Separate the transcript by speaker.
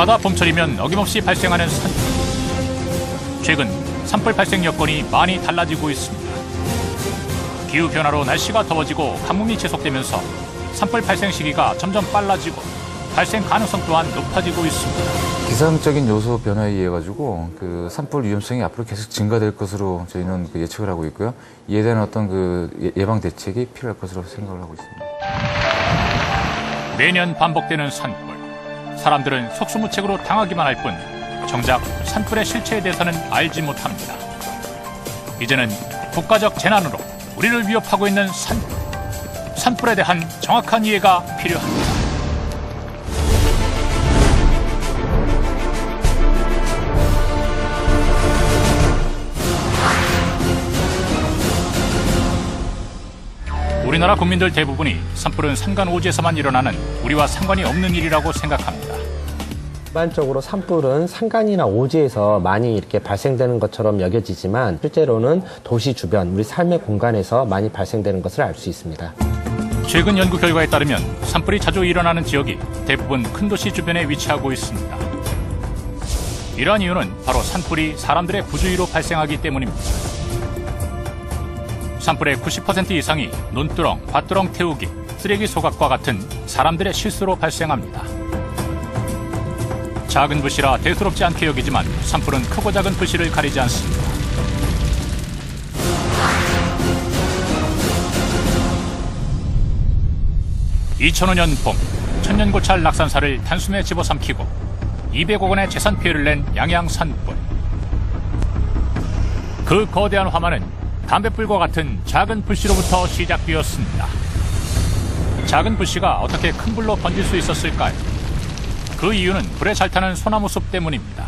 Speaker 1: 해마다 봄철이면 어김없이 발생하는 산불. 최근 산불 발생 여건이 많이 달라지고 있습니다. 기후 변화로 날씨가 더워지고 가뭄이 지속되면서 산불 발생 시기가 점점 빨라지고 발생 가능성 또한 높아지고 있습니다.
Speaker 2: 기상적인 요소 변화에 의해 가지고 그 산불 위험성이 앞으로 계속 증가될 것으로 저희는 그 예측을 하고 있고요. 이에 대한 어떤 그 예- 예방 대책이 필요할 것으로 생각을 하고 있습니다.
Speaker 1: 매년 반복되는 산불. 사람들은 속수무책으로 당하기만 할 뿐 정작 산불의 실체에 대해서는 알지 못합니다. 이제는 국가적 재난으로 우리를 위협하고 있는 산불. 산불에 대한 정확한 이해가 필요합니다. 우리나라 국민들 대부분이 산불은 산간 오지에서만 일어나는 우리와 상관이 없는 일이라고 생각합니다.
Speaker 3: 일반적으로 산불은 산간이나 오지에서 많이 이렇게 발생되는 것처럼 여겨지지만 실제로는 도시 주변 우리 삶의 공간에서 많이 발생되는 것을 알 수 있습니다.
Speaker 1: 최근 연구 결과에 따르면 산불이 자주 일어나는 지역이 대부분 큰 도시 주변에 위치하고 있습니다. 이러한 이유는 바로 산불이 사람들의 부주의로 발생하기 때문입니다. 산불의 90% 이상이 논두렁, 밭두렁 태우기, 쓰레기 소각과 같은 사람들의 실수로 발생합니다. 작은 불씨라 대수롭지 않게 여기지만 산불은 크고 작은 불씨를 가리지 않습니다. (2005년) 봄 천년고찰 낙산사를 단숨에 집어삼키고 200억 원의 재산 피해를 낸 양양 산불 그 거대한 화만은 담뱃불과 같은 작은 불씨로부터 시작되었습니다. 작은 불씨가 어떻게 큰 불로 번질 수 있었을까요? 그 이유는 불에 잘 타는 소나무 숲 때문입니다.